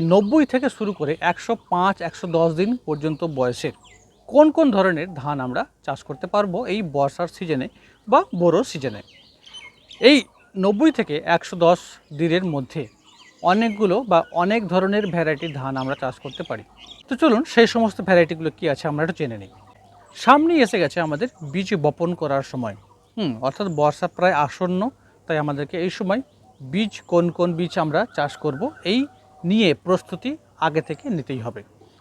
নব্বই থেকে শুরু করে একশো পাঁচ, একশো দশ দিন পর্যন্ত বয়সের কোন কোন ধরনের ধান আমরা চাষ করতে পারব এই বর্ষার সিজনে বা বোরোর সিজনে এই নব্বই থেকে একশো দশ দিনের মধ্যে অনেকগুলো বা অনেক ধরনের ভ্যারাইটির ধান আমরা চাষ করতে পারি। তো চলুন সেই সমস্ত ভ্যারাইটিগুলো কী আছে আমরা একটু জেনে নিই। সামনেই এসে গেছে আমাদের বীজ বপন করার সময়। হুম, অর্থাৎ বর্ষা প্রায় আসন্ন, তাই আমাদেরকে এই সময় বীজ কোন কোন বীজ আমরা চাষ করব এই নিয়ে প্রস্তুতি আগে থেকে নিতেই হবে।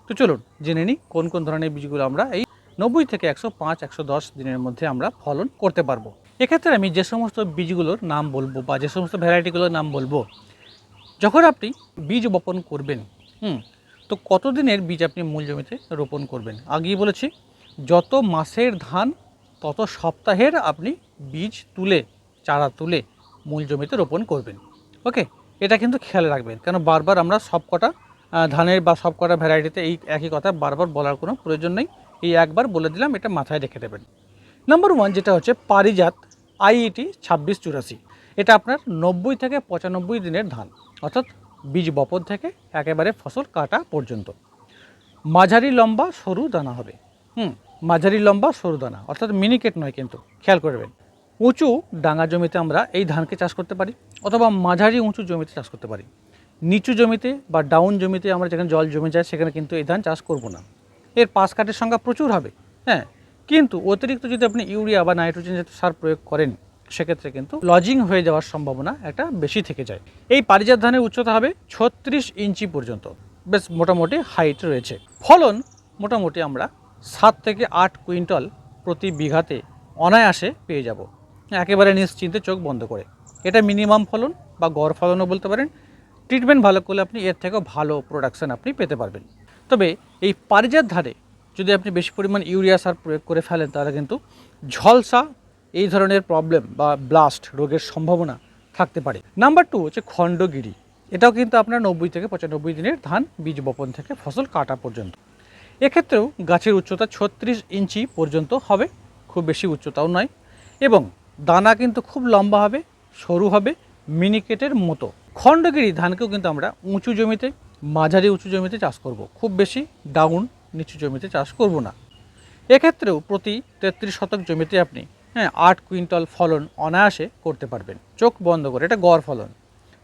তো চলুন, জেনে নিই কোন কোন ধরনের বীজগুলো আমরা এই নব্বই থেকে একশো পাঁচ, একশো দশ দিনের মধ্যে আমরা ফলন করতে পারব। এক্ষেত্রে আমি যে সমস্ত বীজগুলোর নাম বলব বা যে সমস্ত ভ্যারাইটিগুলোর নাম বলব, যখন আপনি বীজ বপন করবেন, হুম, তো কতদিনের বীজ আপনি মূল জমিতে রোপণ করবেন? আগেই বলেছি, যত মাসের ধান, তত সপ্তাহের আপনি বীজ তুলে, চারা তুলে মূল জমিতে রোপণ করবেন। ওকে? এটা কিন্তু খেয়াল রাখবেন। কেন বারবার আমরা সবকটা ধানের বা সবকটা ভ্যারাইটিতে এই একই কথা বারবার বলার কোনো প্রয়োজন নেই। এই একবার বলে দিলাম, এটা মাথায় রেখে দেবেন। নাম্বার ওয়ান যেটা হচ্ছে পারিজাত আইইটি ছাব্বিশ চুরাশি। এটা আপনার নব্বই থেকে পঁচানব্বই দিনের ধান, অর্থাৎ বীজ বপন থেকে একেবারে ফসল কাটা পর্যন্ত। মাঝারি লম্বা সরু দানা হবে। হুম, মাঝারি লম্বা সরু দানা, অর্থাৎ মিনিকেট নয় কিন্তু, খেয়াল করবেন। উঁচু ডাঙা জমিতে আমরা এই ধানকে চাষ করতে পারি, অথবা মাঝারি উঁচু জমিতে চাষ করতে পারি। নিচু জমিতে বা ডাউন জমিতে আমরা যেখানে জল জমে যায়, সেখানে কিন্তু এই ধান চাষ করব না। এর পাশ কাঠের সংখ্যা প্রচুর হবে হ্যাঁ। কিন্তু অতিরিক্ত যদি আপনি ইউরিয়া বা নাইট্রোজেন জাতীয় সার প্রয়োগ করেন, সেক্ষেত্রে কিন্তু লজিং হয়ে যাওয়ার সম্ভাবনা একটা বেশি থেকে যায়। এই পারিজাত ধানের উচ্চতা হবে ছত্রিশ ইঞ্চি পর্যন্ত, বেশ মোটামুটি হাইট রয়েছে। ফলন মোটামুটি আমরা সাত থেকে আট কুইন্টাল প্রতি বিঘাতে অনায়াসে পেয়ে যাব। একেবারে নিশ্চিন্তে চোখ বন্ধ করে। এটা মিনিমাম ফলন বা গড় ফলনও বলতে পারেন। ট্রিটমেন্ট ভালো করলে আপনি এর থেকেও ভালো প্রোডাকশন আপনি পেতে পারবেন। তবে এই পারিজাত ধারে যদি আপনি বেশি পরিমাণ ইউরিয়া সার প্রয়োগ করে ফেলেন, তাহলে কিন্তু ঝলসা এই ধরনের প্রবলেম বা ব্লাস্ট রোগের সম্ভাবনা থাকতে পারে। নাম্বার টু হচ্ছে খণ্ডগিরি। এটাও কিন্তু আপনার নব্বই থেকে পঁচানব্বই দিনের ধান বীজ বপন থেকে ফসল কাটা পর্যন্ত। এক্ষেত্রেও গাছের উচ্চতা ছত্রিশ ইঞ্চি পর্যন্ত হবে। খুব বেশি উচ্চতাও নয়। এবং দানা কিন্তু খুব লম্বা হবে, সরু হবে মিনিকেটের মতো। খণ্ডগিরি ধানকেও কিন্তু আমরা উঁচু জমিতে, মাঝারি উঁচু জমিতে চাষ করব। খুব বেশি ডাউন নিচু জমিতে চাষ করব না। এক্ষেত্রেও প্রতি তেত্রিশ শতক জমিতে আপনি হ্যাঁ আট কুইন্টাল ফলন অনায়াসে করতে পারবেন। চোখ বন্ধ করে, এটা গড় ফলন।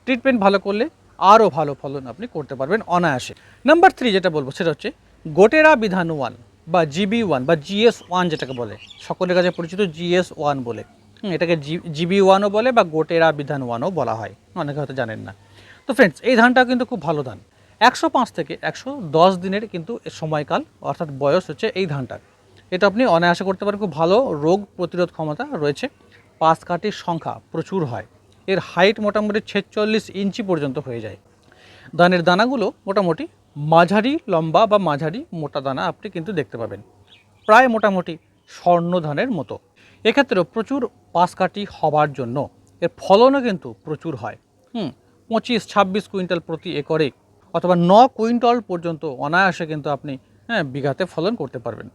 ট্রিটমেন্ট ভালো করলে আরও ভালো ফলন আপনি করতে পারবেন অনায়াসে। নাম্বার থ্রি যেটা বলব সেটা হচ্ছে গোটেরা বিধান ওয়ান বা জিবি ওয়ান বা জিএস ওয়ান যেটাকে বলে, সকলের কাছে পরিচিত জিএস ওয়ান বলে। এটাকে জিবি ওয়ানও বলে বা গোটেরা বিধান ওয়ানও বলা হয়। অনেকে হয়তো জানেন না। তো ফ্রেন্ডস এই ধানটাও কিন্তু খুব ভালো ধান। একশো পাঁচ থেকে একশো দশ দিনের কিন্তু সময়কাল, অর্থাৎ বয়স হচ্ছে এই ধানটার এটা আপনি অনায়াসে করতে পারেন, খুব ভালো রোগ প্রতিরোধ ক্ষমতা রয়েছে। পাঁচ কাঠির সংখ্যা প্রচুর হয়। এর হাইট মোটামুটি ছেচল্লিশ ইঞ্চি পর্যন্ত হয়ে যায়। ধানের দানাগুলো মোটামুটি মাঝারি লম্বা বা মাঝারি মোটা দানা আপনি কিন্তু দেখতে পাবেন। প্রায় মোটামুটি স্বর্ণ ধানের মতো। এক্ষেত্রেও প্রচুর পাশকাঠি হবার জন্য এর ফলনও কিন্তু প্রচুর হয়। হুম, পঁচিশ, ছাব্বিশ কুইন্টাল প্রতি একরে অথবা ন কুইন্টাল পর্যন্ত অনায়াসে কিন্তু আপনি হ্যাঁ বিঘাতে ফলন করতে পারবেন।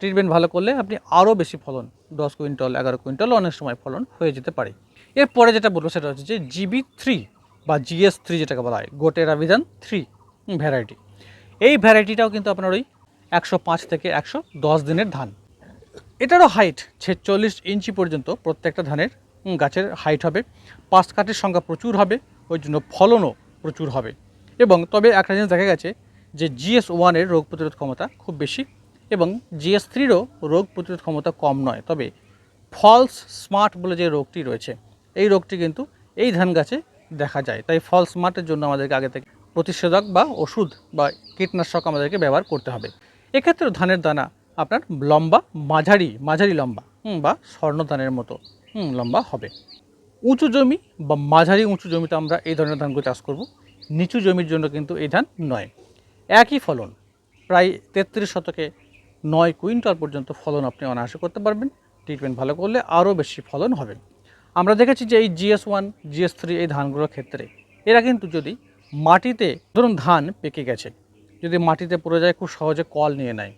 ট্রিটমেন্ট ভালো করলে আপনি আরও বেশি ফলন, দশ কুইন্টাল, এগারো কুইন্টাল অনেক সময় ফলন হয়ে যেতে পারে। এরপরে যেটা বলব সেটা হচ্ছে যে জিবি থ্রি বা জিএস থ্রি যেটাকে বলা হয়, গোটের আবিধান থ্রি ভ্যারাইটি এই ভ্যারাইটিটাও কিন্তু আপনার ওই একশো পাঁচ থেকে একশো দশ দিনের ধান। এটারও হাইট ছেচল্লিশ ইঞ্চি পর্যন্ত প্রত্যেকটা ধানের গাছের হাইট হবে। পাঁচ কাঠের সংখ্যা প্রচুর হবে, ওই জন্য ফলনও প্রচুর হবে। এবং তবে একটা জিনিস দেখা গেছে যে জিএস ওয়ানের রোগ প্রতিরোধ ক্ষমতা খুব বেশি এবং জিএস থ্রিরও রোগ প্রতিরোধ ক্ষমতা কম নয়। তবে ফলস স্মার্ট বলে যে রোগটি রয়েছে, এই রোগটি কিন্তু এই ধান গাছে দেখা যায়। তাই ফল স্মার্টের জন্য আমাদেরকে আগে থেকে প্রতিষেধক বা ওষুধ বা কীটনাশক আমাদেরকে ব্যবহার করতে হবে। এক্ষেত্রে ধানের দানা আপনার লম্বা মাঝারি মাঝারি লম্বা বা স্বর্ণ ধানের মতো লম্বা হবে। উঁচু জমি বা মাঝারি উঁচু জমিতে আমরা এই ধরনের ধানগুলো চাষ করব। নিচু জমির জন্য কিন্তু এই ধান নয়। একই ফলন, প্রায় তেত্রিশ শতকে নয় কুইন্টাল পর্যন্ত ফলন আপনি অনায়াসে করতে পারবেন। ট্রিটমেন্ট ভালো করলে আরও বেশি ফলন হবে। আমরা দেখেছি যে এই জিএস ওয়ান জিএস থ্রি এই ধানগুলোর ক্ষেত্রে এরা কিন্তু যদি মাটিতে, ধরুন ধান পেকে গেছে, যদি মাটিতে পড়ে যায়, খুব সহজে কল নিয়ে নেয়।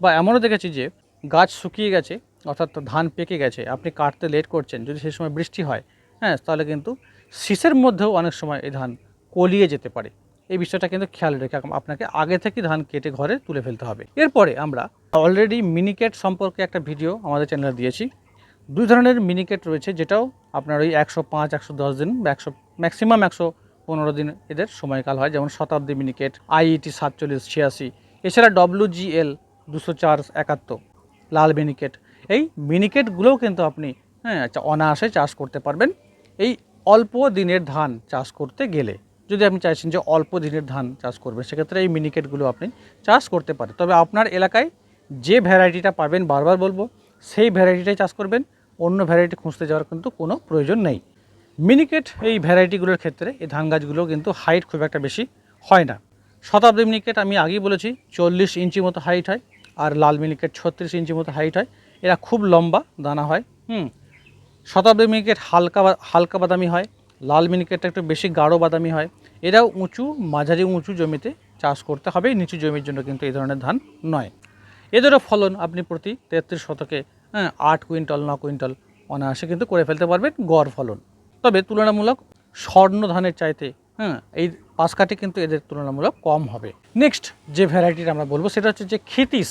বা এমনও দেখেছি যে গাছ শুকিয়ে গেছে, অর্থাৎ ধান পেকে গেছে, আপনি কাটতে লেট করছেন, যদি সেই সময় বৃষ্টি হয় হ্যাঁ তাহলে কিন্তু শীষের মধ্যেও অনেক সময় এই ধান কলিয়ে যেতে পারে। এই বিষয়টা কিন্তু খেয়াল রেখে আপনাকে আগে থেকে ধান কেটে ঘরে তুলে ফেলতে হবে। এরপরে আমরা অলরেডি মিনিকেট সম্পর্কে একটা ভিডিও আমাদের চ্যানেলে দিয়েছি। দুই ধরনের মিনিকেট রয়েছে, যেটাও আপনার ওই একশো পাঁচ, একশো দশ দিন বা একশো ম্যাক্সিমাম একশো পনেরো দিন এদের সময়কাল হয়। যেমন শতাব্দী মিনিকেট আইইটি সাতচল্লিশ, ছিয়াশি। এছাড়া ডব্লিউ জিএল দুশো চার, একাত্তর, লাল মিনিকেট। এই মিনিকেটগুলোও কিন্তু আপনি হ্যাঁ অনায়াসে চাষ করতে পারবেন। এই অল্প দিনের ধান চাষ করতে গেলে, যদি আপনি চাইছেন যে অল্প দিনের ধান চাষ করবেন, সেক্ষেত্রে এই মিনিকেটগুলো আপনি চাষ করতে পারেন। তবে আপনার এলাকায় যে ভ্যারাইটিটা পাবেন বারবার বলব, সেই ভ্যারাইটিটাই চাষ করবেন। অন্য ভ্যারাইটি খুঁজতে যাওয়ার কিন্তু কোনো প্রয়োজন নেই। মিনিকেট এই ভ্যারাইটিগুলোর ক্ষেত্রে এই ধান গাছগুলো কিন্তু হাইট খুব একটা বেশি হয় না। শতাব্দী মিনিকেট আমি আগেই বলেছি, চল্লিশ ইঞ্চি মতো হাইট হয়। আর লাল মিনিকেট ছত্রিশ ইঞ্চি মতো হাইট হয়। এরা খুব লম্বা, দানা হয়, হুম। শতাব্দী মিনিকেট হালকা হালকা বাদামি হয়, লাল মিনিকেটটা একটু বেশি গাঢ় বাদামি হয়। এরাও উঁচু, মাঝারি উঁচু জমিতে চাষ করতে হবে, নিচু জমির জন্য কিন্তু এই ধরনের ধান নয়। এদেরও ফলন আপনি প্রতি তেত্রিশ শতকে হ্যাঁ আট কুইন্টাল, ন কুইন্টাল অনায়াসে কিন্তু করে ফেলতে পারবেন গড় ফলন। তবে তুলনামূলক স্বর্ণ ধানের চাইতে হ্যাঁ এই পাশকাঠি কিন্তু এদের তুলনামূলক কম হবে। নেক্সট যে ভ্যারাইটিটা আমরা বলব, সেটা হচ্ছে যে Khitish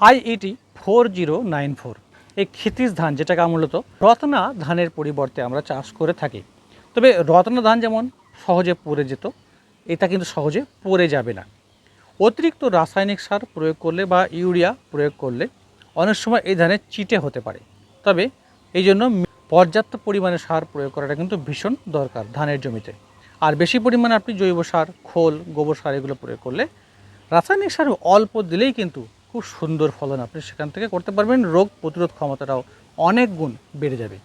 IET four zero nine four এই খিতিস ধান যেটাকে মূলত রত্না ধানের পরিবর্তে আমরা চাষ করে থাকি। তবে রত্না ধান যেমন সহজে পড়ে যেত, এটা কিন্তু সহজে পড়ে যাবে না। অতিরিক্ত রাসায়নিক সার প্রয়োগ করলে বা ইউরিয়া প্রয়োগ করলে অনেক সময় এই ধানের চিটে হতে পারে। তবে এই জন্য পর্যাপ্ত পরিমাণে সার প্রয়োগ করাটা কিন্তু ভীষণ দরকার ধানের জমিতে। আর বেশি পরিমাণে আপনি জৈব সার, খোল, গোবর সার এগুলো প্রয়োগ করলে রাসায়নিক সার অল্প দিলেই কিন্তু খুব সুন্দর ফলন আপনি সেখান থেকে করতে পারবেন। রোগ প্রতিরোধ ক্ষমতাটাও অনেক গুণ বেড়ে যাবে।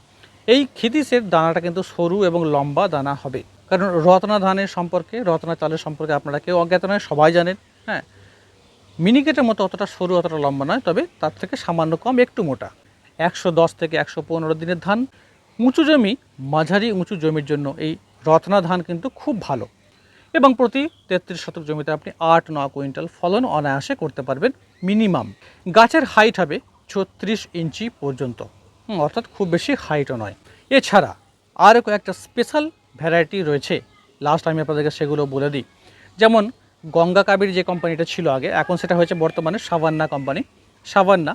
এই খিতিসের দানাটা কিন্তু সরু এবং লম্বা দানা হবে। কারণ রত্না ধানের সম্পর্কে, রত্না চালের সম্পর্কে আপনারা কেউ অজ্ঞাত নয়, সবাই জানেন হ্যাঁ? মিনিকেটের মতো অতটা সরু, অতটা লম্বা নয়, তবে তার থেকে সামান্য কম, একটু মোটা। একশো দশ থেকে একশো পনেরো দিনের ধান, উঁচু জমি, মাঝারি উঁচু জমির জন্য এই রত্না ধান কিন্তু খুব ভালো। এবং প্রতি তেত্রিশ শতক জমিতে আপনি আট ন কুইন্টাল ফলন অনায়াসে করতে পারবেন মিনিমাম। গাছের হাইট হবে ছত্রিশ ইঞ্চি পর্যন্ত। অর্থাৎ খুব বেশি হাইটও নয়। এছাড়া আরও কয়েকটা স্পেশাল ভ্যারাইটি রয়েছে। লাস্ট আমি আপনাদেরকে সেগুলো বলে দিই। যেমন গঙ্গা কাবির যে কোম্পানিটা ছিল আগে, এখন সেটা হয়েছে বর্তমানে সাবান্না কোম্পানি সাবান্না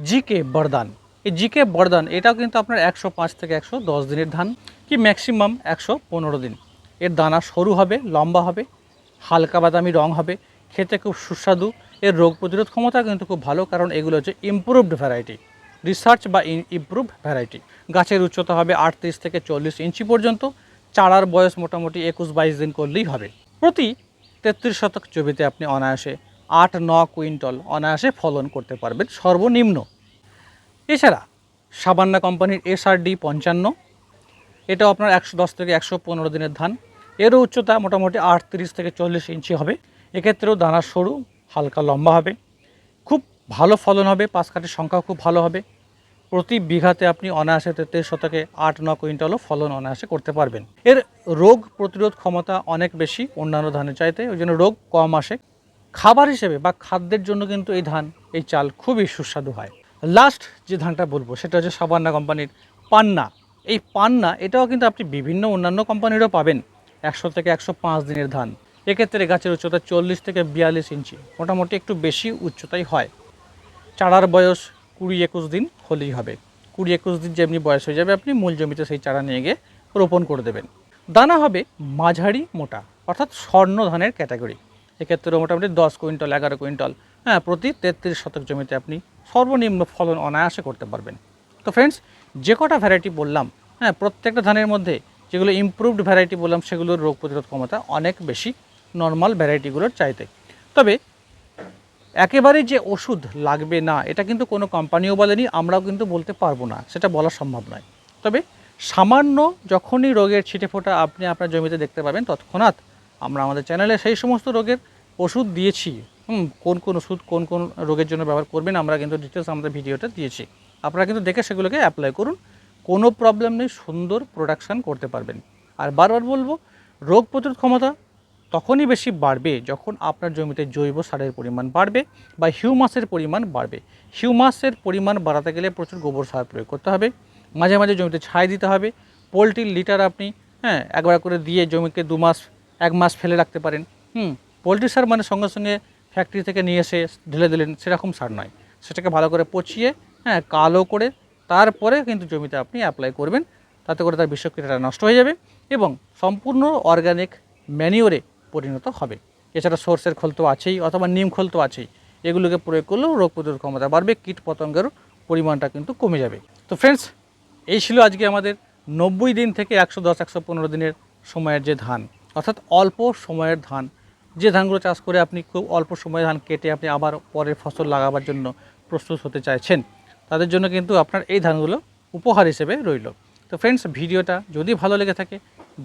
জিকে বরদান। এই জিকে বরদান, এটাও কিন্তু আপনার একশো পাঁচ থেকে একশো দশ দিনের ধান, কি ম্যাক্সিমাম একশো পনেরো দিন। এর দানা সরু হবে, লম্বা হবে, হালকা বাদামি রং হবে, খেতে খুব সুস্বাদু, এর রোগ প্রতিরোধ ক্ষমতা কিন্তু খুব ভালো, কারণ এগুলো হচ্ছে ইমপ্রুভড ভ্যারাইটি রিসার্চ বা ইমপ্রুভ ভ্যারাইটি গাছের উচ্চতা হবে আটত্রিশ থেকে চল্লিশ ইঞ্চি পর্যন্ত, চারার বয়স মোটামুটি একুশ বাইশ দিন করলেই হবে। প্রতি তেত্রিশ শতক জমিতে আপনি অনায়াসে আট ন কুইন্টল অনায়াসে ফলন করতে পারবেন, সর্বনিম্ন। এছাড়া সাবান্না কোম্পানির এসআরডি পঞ্চান্ন, এটাও আপনার একশো দশ থেকে একশো পনেরো দিনের ধান। এরও উচ্চতা মোটামুটি আটত্রিশ থেকে চল্লিশ ইঞ্চি হবে। এক্ষেত্রেও দানা সরু, হালকা লম্বা হবে। খুব ভালো ফলন হবে, পাঁচ কাঠির সংখ্যা খুব ভালো হবে। প্রতি বিঘাতে আপনি অনায়াসে তেত্রিশ শতকে আট ন কুইন্টালও ফলন অনায়াসে করতে পারবেন। এর রোগ প্রতিরোধ ক্ষমতা অনেক বেশি অন্যান্য ধানের চাইতে, ওই জন্য রোগ কম আসে। খাবার হিসেবে বা খাদ্যের জন্য কিন্তু এই ধান, এই চাল খুবই সুস্বাদু হয়। লাস্ট যে ধানটা বলব, সেটা হচ্ছে সাবান্না কোম্পানির পান্না। এই পান্না, এটাও কিন্তু আপনি বিভিন্ন অন্যান্য কোম্পানিরও পাবেন। একশো থেকে একশো পাঁচ দিনের ধান। এক্ষেত্রে গাছের উচ্চতা চল্লিশ থেকে বিয়াল্লিশ ইঞ্চি। মোটামুটি একটু বেশি উচ্চতাই হয়। চারার বয়স কুড়ি একুশ দিন হলেই হবে। কুড়ি একুশ দিন যেমনি বয়স হয়ে যাবে, আপনি মূল জমিতে সেই চারা নিয়ে গিয়ে রোপণ করে দেবেন। দানা হবে মাঝারি মোটা, অর্থাৎ স্বর্ণ ধানের ক্যাটাগরি এক্ষেত্রে মোটামুটি দশ কুইন্টাল, এগারো কুইন্টাল হ্যাঁ প্রতি তেত্রিশ শতক জমিতে আপনি সর্বনিম্ন ফলন অনায়াসে করতে পারবেন। তো ফ্রেন্ডস যে কটা ভ্যারাইটি বললাম হ্যাঁ প্রত্যেকটা ধানের মধ্যে যেগুলো ইমপ্রুভড ভ্যারাইটি বললাম, সেগুলোর রোগ প্রতিরোধ ক্ষমতা অনেক বেশি নর্মাল ভ্যারাইটিগুলোর চাইতে। তবে একেবারেই যে ওষুধ লাগবে না, এটা কিন্তু কোনো কোম্পানিও বলেনি, আমরাও কিন্তু বলতে পারব না, সেটা বলা সম্ভব নয়। তবে সামান্য যখনই রোগের ছিটে ফোটা আপনি আপনার জমিতে দেখতে পাবেন, তৎক্ষণাৎ আমরা আমাদের চ্যানেলে সেই সমস্ত রোগের ওষুধ দিয়েছি। হুম, কোন কোন ওষুধ, কোন কোন রোগের জন্য ব্যবহার করবেন, আমরা কিন্তু ডিটেলস আমাদের ভিডিওটা দিয়েছি। আপনারা কিন্তু দেখে সেগুলোকে অ্যাপ্লাই করুন। কোনো প্রবলেম নেই, সুন্দর প্রোডাকশান করতে পারবেন। আর বারবার বলব, রোগ প্রতিরোধ ক্ষমতা তখনই বেশি বাড়বে যখন আপনার জমিতে জৈব সারের পরিমাণ বাড়বে বা হিউমাসের পরিমাণ বাড়বে। হিউমাসের পরিমাণ বাড়াতে গেলে প্রচুর গোবর সার প্রয়োগ করতে হবে। মাঝে মাঝে জমিতে ছাই দিতে হবে। পোলট্রির লিটার আপনি হ্যাঁ একবার করে দিয়ে জমিকে দু মাস, এক মাস ফেলে রাখতে পারেন। হুম, পোলট্রি সার মানে সঙ্গে সঙ্গে ফ্যাক্টরি থেকে নিয়ে এসে ঢেলে দিলেন, সেরকম সার নয়। সেটাকে ভালো করে পচিয়ে হ্যাঁ কালো করে তারপরে কিন্তু জমিতে আপনি অ্যাপ্লাই করবেন। তাতে করে তার বিষক্রিয়াটা নষ্ট হয়ে যাবে এবং সম্পূর্ণ অর্গানিক ম্যানিওরে পরিণত হবে। এছাড়া সর্ষের খোল তো আছেই অথবা নিম খোল তো আছেই। এগুলোকে প্রয়োগ করলেও রোগ প্রতিরোধ ক্ষমতা বাড়বে, কীট পতঙ্গেরও পরিমাণটা কিন্তু কমে যাবে। তো ফ্রেন্ডস এই ছিল আজকে আমাদের নব্বই দিন থেকে একশো দশ, একশো পনেরো দিনের সময়ের যে ধান, অর্থাৎ অল্প সময়ের ধান। যে ধানগুলো চাষ করে আপনি খুব অল্প সময়ে ধান কেটে আপনি আবার পরের ফসল লাগাবার জন্য প্রস্তুত হতে চাইছেন, তাদের জন্য কিন্তু আপনার এই ধানগুলো উপহার হিসেবে রইল। তো ফ্রেন্ডস ভিডিওটা যদি ভালো লেগে থাকে,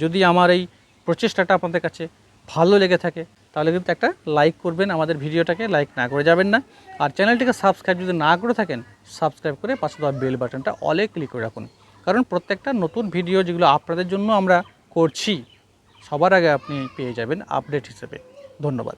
যদি আমার এই প্রচেষ্টাটা আপনাদের কাছে ভালো লেগে থাকে, তাহলে কিন্তু একটা লাইক করবেন, আমাদের ভিডিওটাকে লাইক না করে যাবেন না। আর চ্যানেলটিকে সাবস্ক্রাইব যদি না করে থাকেন সাবস্ক্রাইব করে পাশে দেওয়া বেল বাটনটা অলে ক্লিক করে রাখুন। কারণ প্রত্যেকটা নতুন ভিডিও যেগুলো আপনাদের জন্য আমরা করছি, সবার আগে আপনি পেয়ে যাবেন আপডেট হিসেবে। ধন্যবাদ।